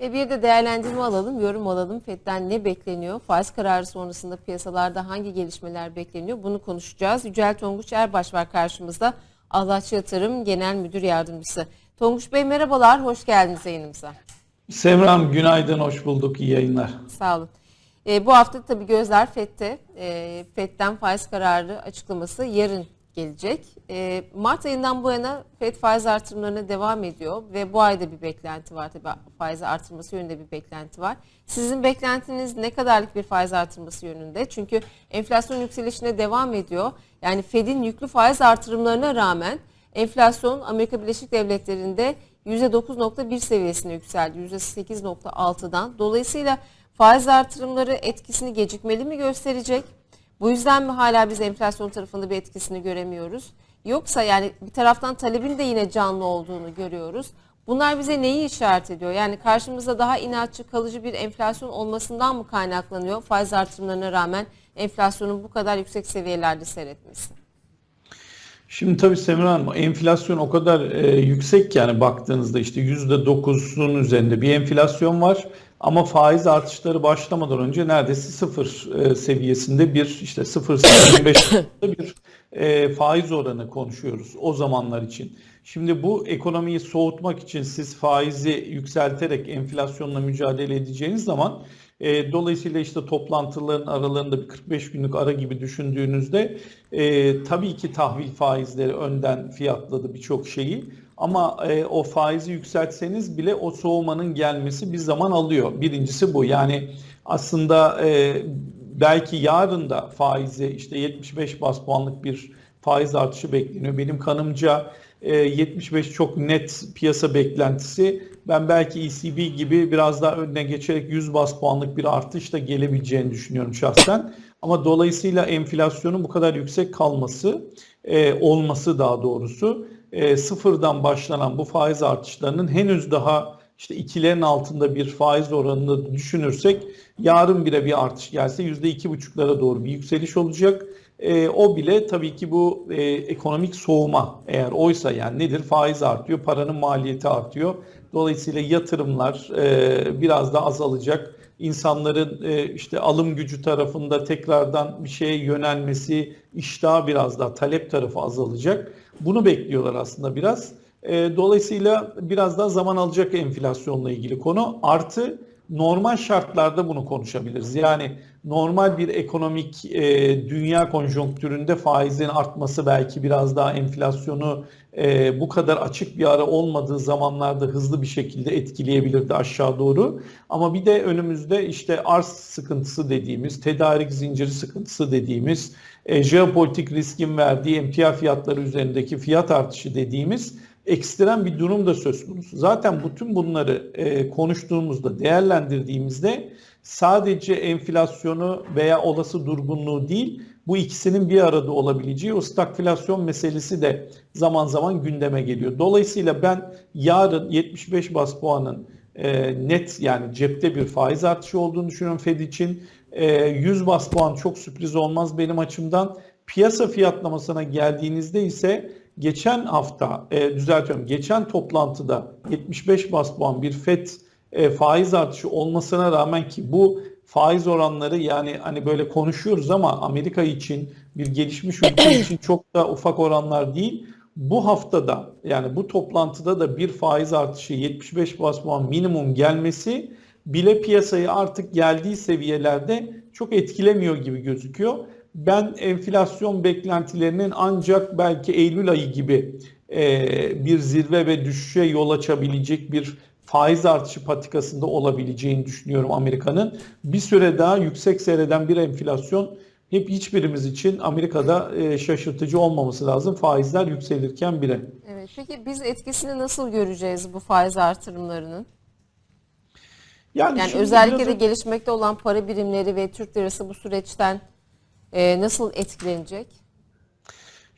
Ve bir de değerlendirme alalım, yorum alalım. FED'den ne bekleniyor? Faiz kararı sonrasında piyasalarda hangi gelişmeler bekleniyor? Bunu konuşacağız. Yücel Tonguç Erbaş var karşımızda. Allahçı Yatırım Genel Müdür Yardımcısı. Tonguç Bey merhabalar, hoş geldiniz yayınımıza. Semram günaydın, hoş bulduk, iyi yayınlar. Sağ olun. E, bu hafta tabii gözler FED'te. E, FED'den faiz kararı açıklaması yarın gelecek. E, Mart ayından bu yana FED faiz artırımlarına devam ediyor ve bu ayda bir beklenti var tabii faiz artırması yönünde bir beklenti var. Sizin beklentiniz ne kadarlık bir faiz artırması yönünde? Çünkü enflasyon yükselişine devam ediyor. Yani FED'in yüklü faiz artırımlarına rağmen enflasyon Amerika Birleşik Devletleri'nde %9.1 seviyesine yükseldi. %8.6'dan. Dolayısıyla faiz artırımları etkisini gecikmeli mi gösterecek? Bu yüzden mi hala biz enflasyon tarafında bir etkisini göremiyoruz? Yoksa yani bir taraftan talebin de yine canlı olduğunu görüyoruz. Bunlar bize neyi işaret ediyor? Yani karşımızda daha inatçı kalıcı bir enflasyon olmasından mı kaynaklanıyor faiz artırımlarına rağmen enflasyonun bu kadar yüksek seviyelerde seyretmesi? Şimdi tabii Semra Hanım enflasyon o kadar e, yüksek yani baktığınızda işte %9'un üzerinde bir enflasyon var. Ama faiz artışları başlamadan önce neredeyse sıfır e, seviyesinde bir işte 0.85'te bir e, faiz oranı konuşuyoruz o zamanlar için. Şimdi bu ekonomiyi soğutmak için siz faizi yükselterek enflasyonla mücadele edeceğiniz zaman e, dolayısıyla işte toplantıların aralarında bir 45 günlük ara gibi düşündüğünüzde e, tabii ki tahvil faizleri önden fiyatladı birçok şeyi. Ama e, o faizi yükseltseniz bile o soğumanın gelmesi bir zaman alıyor. Birincisi bu. Yani aslında e, belki yarın da faizi işte 75 bas puanlık bir faiz artışı bekleniyor. Benim kanımca e, 75 çok net piyasa beklentisi. Ben belki ECB gibi biraz daha önüne geçerek 100 bas puanlık bir artış da gelebileceğini düşünüyorum şahsen. Ama dolayısıyla enflasyonun bu kadar yüksek kalması, e, olması daha doğrusu e, sıfırdan başlanan bu faiz artışlarının henüz daha işte ikilerin altında bir faiz oranını düşünürsek yarın bile bir artış gelse yüzde iki buçuklara doğru bir yükseliş olacak. E, o bile tabii ki bu e, ekonomik soğuma eğer oysa yani nedir faiz artıyor paranın maliyeti artıyor. Dolayısıyla yatırımlar e, biraz da azalacak. İnsanların e, işte alım gücü tarafında tekrardan bir şeye yönelmesi, iştah biraz daha talep tarafı azalacak. Bunu bekliyorlar aslında biraz. E, dolayısıyla biraz daha zaman alacak enflasyonla ilgili konu. Artı normal şartlarda bunu konuşabiliriz. Yani normal bir ekonomik e, dünya konjonktüründe faizin artması belki biraz daha enflasyonu e, bu kadar açık bir ara olmadığı zamanlarda hızlı bir şekilde etkileyebilirdi aşağı doğru. Ama bir de önümüzde işte arz sıkıntısı dediğimiz, tedarik zinciri sıkıntısı dediğimiz, e, jeopolitik riskin verdiği emtia fiyatları üzerindeki fiyat artışı dediğimiz ekstrem bir durum da söz konusu. Zaten bütün bunları e, konuştuğumuzda, değerlendirdiğimizde sadece enflasyonu veya olası durgunluğu değil, bu ikisinin bir arada olabileceği o stagflasyon meselesi de zaman zaman gündeme geliyor. Dolayısıyla ben yarın 75 bas puanın e, net yani cepte bir faiz artışı olduğunu düşünüyorum Fed için. E, 100 bas puan çok sürpriz olmaz benim açımdan. Piyasa fiyatlamasına geldiğinizde ise geçen hafta e, düzeltiyorum geçen toplantıda 75 bas puan bir FED e, faiz artışı olmasına rağmen ki bu faiz oranları yani hani böyle konuşuyoruz ama Amerika için bir gelişmiş ülke için çok da ufak oranlar değil. Bu haftada yani bu toplantıda da bir faiz artışı 75 bas puan minimum gelmesi bile piyasayı artık geldiği seviyelerde çok etkilemiyor gibi gözüküyor. Ben enflasyon beklentilerinin ancak belki Eylül ayı gibi e, bir zirve ve düşüşe yol açabilecek bir faiz artışı patikasında olabileceğini düşünüyorum Amerika'nın. Bir süre daha yüksek seyreden bir enflasyon hep hiçbirimiz için Amerika'da e, şaşırtıcı olmaması lazım faizler yükselirken bile. Evet, peki biz etkisini nasıl göreceğiz bu faiz artırımlarının? Yani, yani özellikle biraz... de gelişmekte olan para birimleri ve Türk lirası bu süreçten e, nasıl etkilenecek?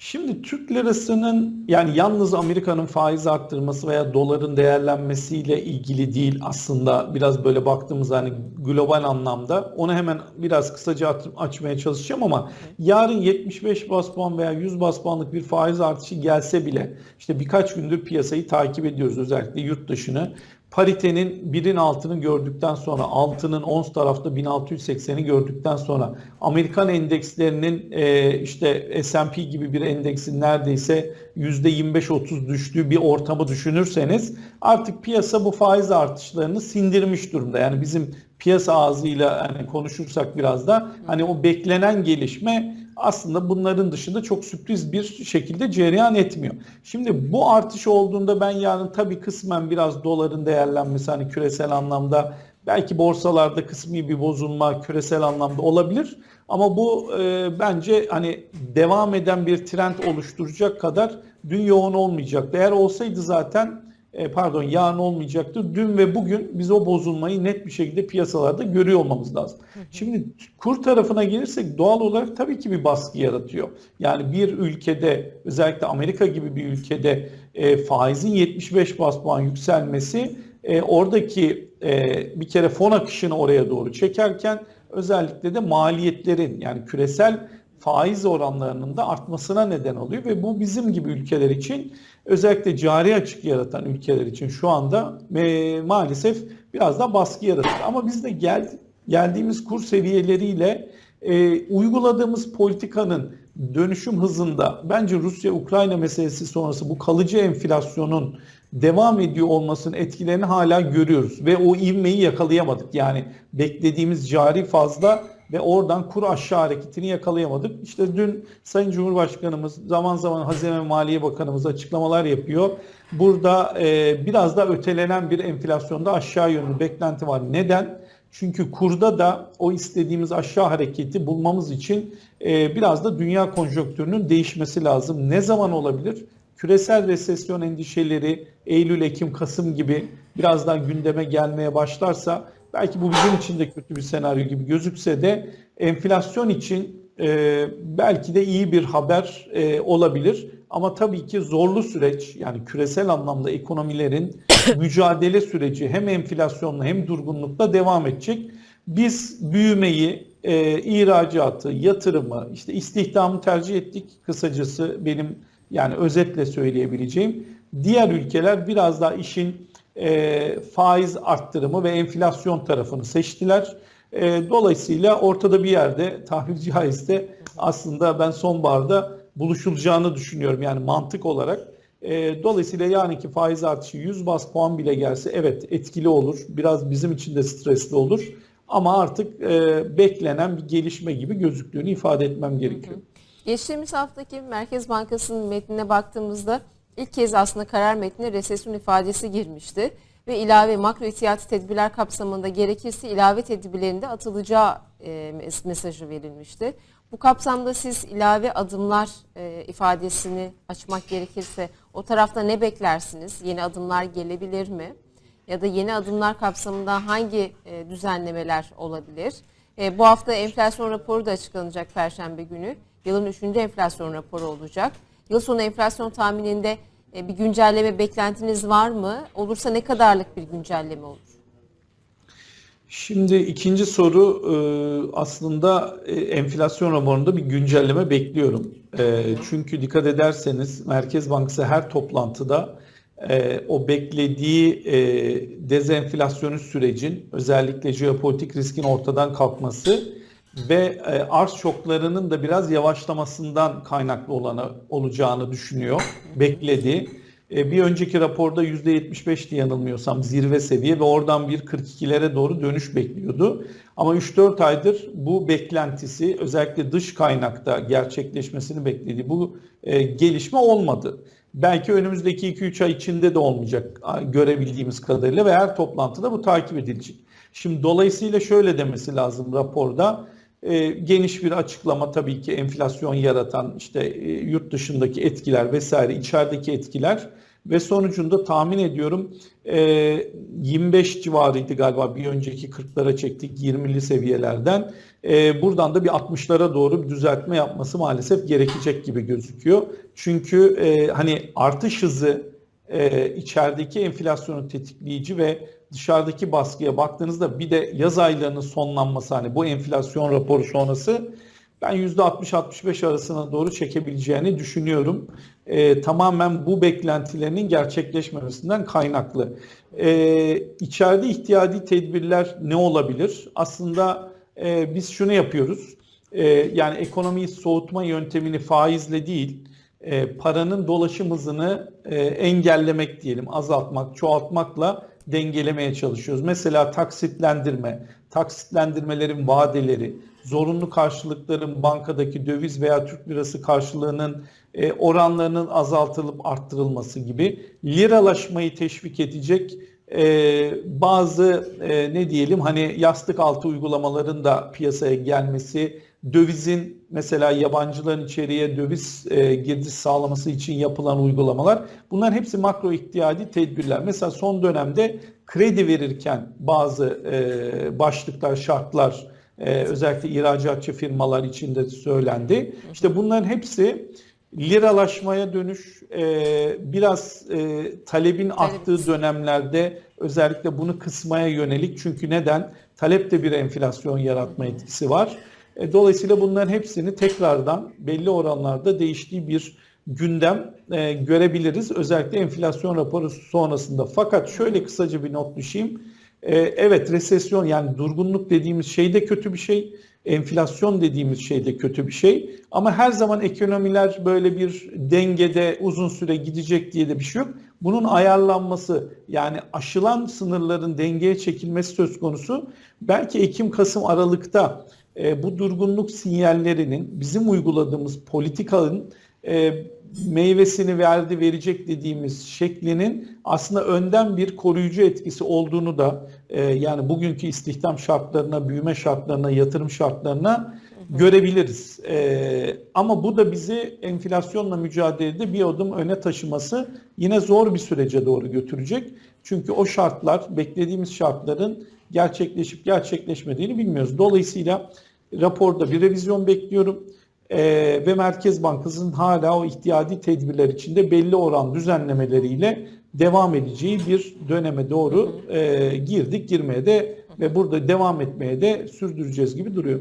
Şimdi Türk lirasının yani yalnız Amerika'nın faiz arttırması veya doların değerlenmesiyle ilgili değil aslında biraz böyle baktığımız hani global anlamda onu hemen biraz kısaca açmaya çalışacağım ama yarın 75 bas puan veya 100 bas puanlık bir faiz artışı gelse bile işte birkaç gündür piyasayı takip ediyoruz özellikle yurt dışını. Paritenin birin altını gördükten sonra altının ons tarafta 1680'i gördükten sonra Amerikan endekslerinin e, işte S&P gibi bir endeksin neredeyse %25-30 düştüğü bir ortamı düşünürseniz artık piyasa bu faiz artışlarını sindirmiş durumda. Yani bizim piyasa ağzıyla hani konuşursak biraz da hani o beklenen gelişme aslında bunların dışında çok sürpriz bir şekilde cereyan etmiyor. Şimdi bu artış olduğunda ben yarın tabii kısmen biraz doların değerlenmesi hani küresel anlamda belki borsalarda kısmi bir bozulma küresel anlamda olabilir. Ama bu e, bence hani devam eden bir trend oluşturacak kadar dün yoğun olmayacak. Eğer olsaydı zaten e, pardon yarın olmayacaktır. Dün ve bugün biz o bozulmayı net bir şekilde piyasalarda görüyor olmamız lazım. Şimdi kur tarafına gelirsek doğal olarak tabii ki bir baskı yaratıyor. Yani bir ülkede özellikle Amerika gibi bir ülkede e, faizin 75 bas puan yükselmesi e, oradaki e, bir kere fon akışını oraya doğru çekerken özellikle de maliyetlerin yani küresel faiz oranlarının da artmasına neden oluyor ve bu bizim gibi ülkeler için özellikle cari açık yaratan ülkeler için şu anda e, maalesef biraz daha baskı yaratır. Ama biz de gel, geldiğimiz kur seviyeleriyle e, uyguladığımız politikanın dönüşüm hızında bence Rusya-Ukrayna meselesi sonrası bu kalıcı enflasyonun devam ediyor olmasının etkilerini hala görüyoruz ve o ivmeyi yakalayamadık. Yani beklediğimiz cari fazla ve oradan kur aşağı hareketini yakalayamadık. İşte dün Sayın Cumhurbaşkanımız zaman zaman Hazine ve Maliye Bakanımız açıklamalar yapıyor. Burada e, biraz da ötelenen bir enflasyonda aşağı yönlü beklenti var. Neden? Çünkü kurda da o istediğimiz aşağı hareketi bulmamız için e, biraz da dünya konjonktürünün değişmesi lazım. Ne zaman olabilir? Küresel resesyon endişeleri Eylül, Ekim, Kasım gibi birazdan gündeme gelmeye başlarsa belki bu bizim için de kötü bir senaryo gibi gözükse de enflasyon için e, belki de iyi bir haber e, olabilir. Ama tabii ki zorlu süreç yani küresel anlamda ekonomilerin mücadele süreci hem enflasyonla hem durgunlukla devam edecek. Biz büyümeyi, e, ihracatı, yatırımı, işte istihdamı tercih ettik. Kısacası benim yani özetle söyleyebileceğim. Diğer ülkeler biraz daha işin e, faiz arttırımı ve enflasyon tarafını seçtiler. E, dolayısıyla ortada bir yerde tabiri caizse aslında ben sonbaharda buluşulacağını düşünüyorum yani mantık olarak. E, dolayısıyla yarınki faiz artışı 100 bas puan bile gelse evet etkili olur. Biraz bizim için de stresli olur. Ama artık e, beklenen bir gelişme gibi gözüktüğünü ifade etmem gerekiyor. Geçtiğimiz haftaki Merkez Bankası'nın metnine baktığımızda ilk kez aslında karar metnine resesyon ifadesi girmişti. Ve ilave makro ihtiyati tedbirler kapsamında gerekirse ilave tedbirlerinde atılacağı e, mesajı verilmişti. Bu kapsamda siz ilave adımlar e, ifadesini açmak gerekirse o tarafta ne beklersiniz? Yeni adımlar gelebilir mi? Ya da yeni adımlar kapsamında hangi e, düzenlemeler olabilir? E, bu hafta enflasyon raporu da açıklanacak Perşembe günü. Yılın 3. enflasyon raporu olacak. Yıl sonu enflasyon tahmininde e, bir güncelleme beklentiniz var mı? Olursa ne kadarlık bir güncelleme olur? Şimdi ikinci soru e, aslında e, enflasyon raporunda bir güncelleme bekliyorum. Çünkü dikkat ederseniz Merkez Bankası her toplantıda o beklediği dezenflasyonist sürecin özellikle jeopolitik riskin ortadan kalkması ve arz şoklarının da biraz yavaşlamasından kaynaklı olanı olacağını düşünüyor, bekledi. E, bir önceki raporda %75'ti yanılmıyorsam zirve seviye ve oradan bir 42'lere doğru dönüş bekliyordu. Ama 3-4 aydır bu beklentisi özellikle dış kaynakta gerçekleşmesini beklediği bu e, gelişme olmadı. Belki önümüzdeki 2-3 ay içinde de olmayacak görebildiğimiz kadarıyla ve her toplantıda bu takip edilecek. Şimdi dolayısıyla şöyle demesi lazım raporda. E, geniş bir açıklama tabii ki enflasyon yaratan işte e, yurt dışındaki etkiler vesaire içerideki etkiler ve sonucunda tahmin ediyorum e, 25 civarıydı galiba bir önceki 40'lara çektik 20'li seviyelerden e, buradan da bir 60'lara doğru bir düzeltme yapması maalesef gerekecek gibi gözüküyor. Çünkü e, hani artış hızı e, içerideki enflasyonu tetikleyici ve dışarıdaki baskıya baktığınızda bir de yaz aylarının sonlanması hani bu enflasyon raporu sonrası ben %60-65 arasına doğru çekebileceğini düşünüyorum. Ee, tamamen bu beklentilerinin gerçekleşmemesinden kaynaklı. Ee, içeride ihtiyadi tedbirler ne olabilir? Aslında e, biz şunu yapıyoruz. Ee, yani ekonomiyi soğutma yöntemini faizle değil, e, paranın dolaşım hızını e, engellemek diyelim, azaltmak, çoğaltmakla dengelemeye çalışıyoruz. Mesela taksitlendirme, taksitlendirmelerin vadeleri, zorunlu karşılıkların bankadaki döviz veya Türk lirası karşılığının e, oranlarının azaltılıp arttırılması gibi liralaşmayı teşvik edecek e, bazı e, ne diyelim hani yastık altı uygulamaların da piyasaya gelmesi, dövizin mesela yabancıların içeriye döviz e, girdisi sağlaması için yapılan uygulamalar bunlar hepsi makro ihtiyadi tedbirler. Mesela son dönemde kredi verirken bazı e, başlıklar, şartlar e, özellikle ihracatçı firmalar için de söylendi. İşte bunların hepsi liralaşmaya dönüş, e, biraz e, talebin arttığı dönemlerde özellikle bunu kısmaya yönelik. Çünkü neden? Talep de bir enflasyon yaratma etkisi var. E, dolayısıyla bunların hepsini tekrardan belli oranlarda değiştiği bir gündem e, görebiliriz. Özellikle enflasyon raporu sonrasında. Fakat şöyle kısaca bir not düşeyim. E, evet resesyon yani durgunluk dediğimiz şey de kötü bir şey. Enflasyon dediğimiz şey de kötü bir şey. Ama her zaman ekonomiler böyle bir dengede uzun süre gidecek diye de bir şey yok. Bunun ayarlanması yani aşılan sınırların dengeye çekilmesi söz konusu. Belki Ekim, Kasım, Aralık'ta e, bu durgunluk sinyallerinin bizim uyguladığımız politikanın e, meyvesini verdi verecek dediğimiz şeklinin aslında önden bir koruyucu etkisi olduğunu da e, yani bugünkü istihdam şartlarına, büyüme şartlarına, yatırım şartlarına görebiliriz. E, ama bu da bizi enflasyonla mücadelede bir adım öne taşıması yine zor bir sürece doğru götürecek. Çünkü o şartlar beklediğimiz şartların gerçekleşip gerçekleşmediğini bilmiyoruz. Dolayısıyla raporda bir revizyon bekliyorum. Ee, ve Merkez Bankası'nın hala o ihtiyadi tedbirler içinde belli oran düzenlemeleriyle devam edeceği bir döneme doğru e, girdik, girmeye de ve burada devam etmeye de sürdüreceğiz gibi duruyor.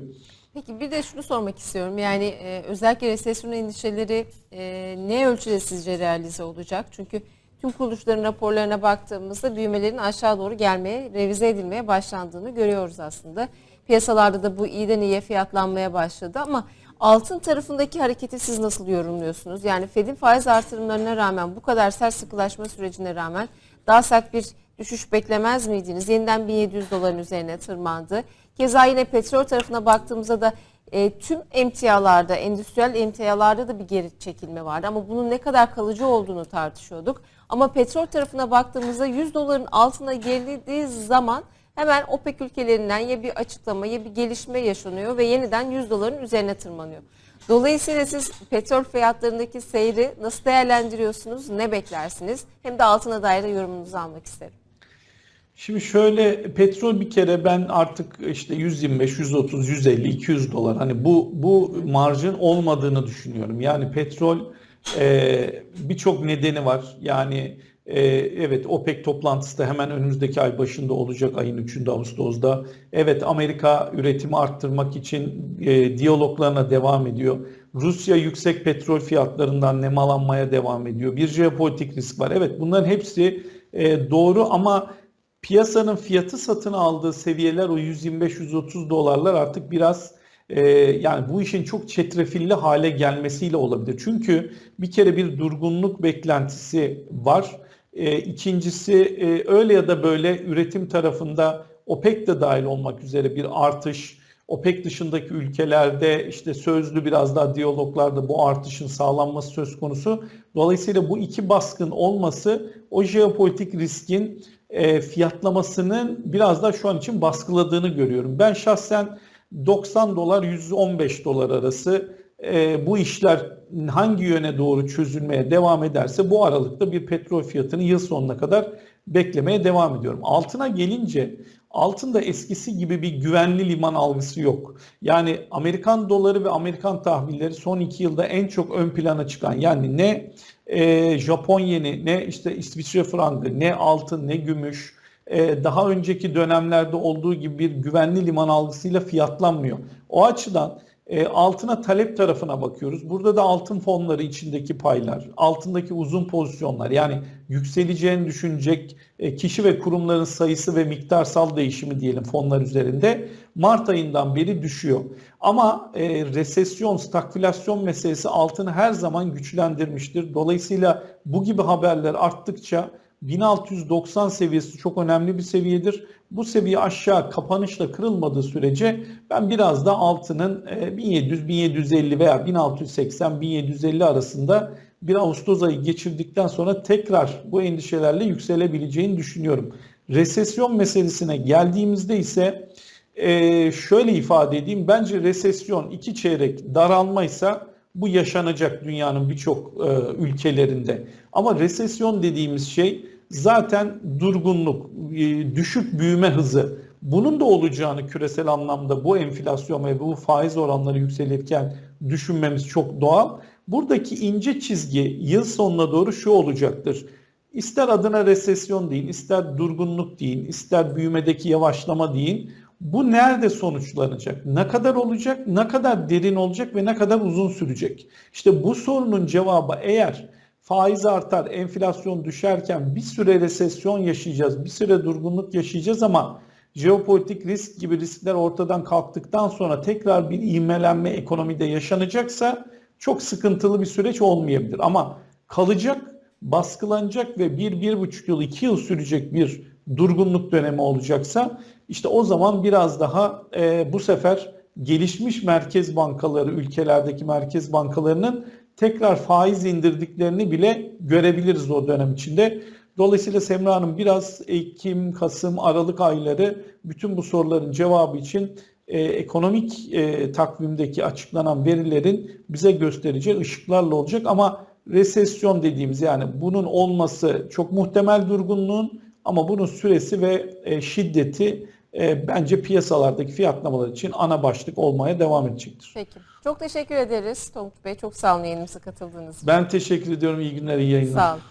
Peki bir de şunu sormak istiyorum. Yani e, özellikle resesyon endişeleri e, ne ölçüde sizce realize olacak? Çünkü tüm kuruluşların raporlarına baktığımızda büyümelerin aşağı doğru gelmeye, revize edilmeye başlandığını görüyoruz aslında. Piyasalarda da bu iyiden iyiye fiyatlanmaya başladı ama altın tarafındaki hareketi siz nasıl yorumluyorsunuz? Yani Fed'in faiz artırımlarına rağmen bu kadar sert sıkılaşma sürecine rağmen daha sert bir düşüş beklemez miydiniz? Yeniden 1700 doların üzerine tırmandı. Keza yine petrol tarafına baktığımızda da e, tüm emtialarda, endüstriyel emtialarda da bir geri çekilme vardı. Ama bunun ne kadar kalıcı olduğunu tartışıyorduk. Ama petrol tarafına baktığımızda 100 doların altına gerildiği zaman hemen OPEC ülkelerinden ya bir açıklama ya bir gelişme yaşanıyor ve yeniden 100 doların üzerine tırmanıyor. Dolayısıyla siz petrol fiyatlarındaki seyri nasıl değerlendiriyorsunuz, ne beklersiniz? Hem de altına dair de yorumunuzu almak isterim. Şimdi şöyle petrol bir kere ben artık işte 125, 130, 150, 200 dolar hani bu bu marjın olmadığını düşünüyorum. Yani petrol e, birçok nedeni var. Yani e, evet OPEC toplantısı da hemen önümüzdeki ay başında olacak ayın 3'ünde Ağustos'da. Evet Amerika üretimi arttırmak için e, diyaloglarına devam ediyor. Rusya yüksek petrol fiyatlarından nemalanmaya devam ediyor. Bir jeopolitik risk var. Evet bunların hepsi e, doğru ama piyasanın fiyatı satın aldığı seviyeler o 125-130 dolarlar artık biraz e, yani bu işin çok çetrefilli hale gelmesiyle olabilir. Çünkü bir kere bir durgunluk beklentisi var. E, ikincisi e, öyle ya da böyle üretim tarafında OPEC de dahil olmak üzere bir artış. OPEC dışındaki ülkelerde işte sözlü biraz daha diyaloglarda bu artışın sağlanması söz konusu. Dolayısıyla bu iki baskın olması o jeopolitik riskin e, fiyatlamasının biraz da şu an için baskıladığını görüyorum. Ben şahsen 90 dolar 115 dolar arası e, bu işler hangi yöne doğru çözülmeye devam ederse bu aralıkta bir petrol fiyatını yıl sonuna kadar beklemeye devam ediyorum. Altına gelince altında eskisi gibi bir güvenli liman algısı yok. Yani Amerikan doları ve Amerikan tahvilleri son iki yılda en çok ön plana çıkan yani ne e, Japon yeni ne işte İsviçre frangı ne altın ne gümüş e, daha önceki dönemlerde olduğu gibi bir güvenli liman algısıyla fiyatlanmıyor. O açıdan E, altına talep tarafına bakıyoruz. Burada da altın fonları içindeki paylar, altındaki uzun pozisyonlar yani yükseleceğini düşünecek e, kişi ve kurumların sayısı ve miktarsal değişimi diyelim fonlar üzerinde Mart ayından beri düşüyor. Ama e, resesyon, stagflasyon meselesi altını her zaman güçlendirmiştir. Dolayısıyla bu gibi haberler arttıkça 1690 seviyesi çok önemli bir seviyedir. Bu seviye aşağı kapanışla kırılmadığı sürece ben biraz da altının 1700, 1750 veya 1680, 1750 arasında bir Ağustos ayı geçirdikten sonra tekrar bu endişelerle yükselebileceğini düşünüyorum. Resesyon meselesine geldiğimizde ise e, şöyle ifade edeyim. Bence resesyon iki çeyrek daralmaysa bu yaşanacak dünyanın birçok e, ülkelerinde. Ama resesyon dediğimiz şey zaten durgunluk, e, düşük büyüme hızı. Bunun da olacağını küresel anlamda bu enflasyon ve bu faiz oranları yükselirken düşünmemiz çok doğal. Buradaki ince çizgi yıl sonuna doğru şu olacaktır. İster adına resesyon deyin, ister durgunluk deyin, ister büyümedeki yavaşlama deyin. Bu nerede sonuçlanacak? Ne kadar olacak? Ne kadar derin olacak ve ne kadar uzun sürecek? İşte bu sorunun cevabı eğer faiz artar, enflasyon düşerken bir süre resesyon yaşayacağız, bir süre durgunluk yaşayacağız ama jeopolitik risk gibi riskler ortadan kalktıktan sonra tekrar bir ivmelenme ekonomide yaşanacaksa çok sıkıntılı bir süreç olmayabilir. Ama kalacak, baskılanacak ve bir, bir buçuk yıl, iki yıl sürecek bir durgunluk dönemi olacaksa işte o zaman biraz daha e, bu sefer gelişmiş merkez bankaları, ülkelerdeki merkez bankalarının tekrar faiz indirdiklerini bile görebiliriz o dönem içinde. Dolayısıyla Semra Hanım biraz Ekim, Kasım, Aralık ayları bütün bu soruların cevabı için e, ekonomik e, takvimdeki açıklanan verilerin bize göstereceği ışıklarla olacak ama resesyon dediğimiz yani bunun olması çok muhtemel durgunluğun ama bunun süresi ve e, şiddeti e, bence piyasalardaki fiyatlamalar için ana başlık olmaya devam edecektir. Peki. Çok teşekkür ederiz Tongut Bey. Çok sağ olun yayınımıza katıldığınız için. Ben teşekkür ediyorum. İyi günler, iyi yayınlar. Sağ olun.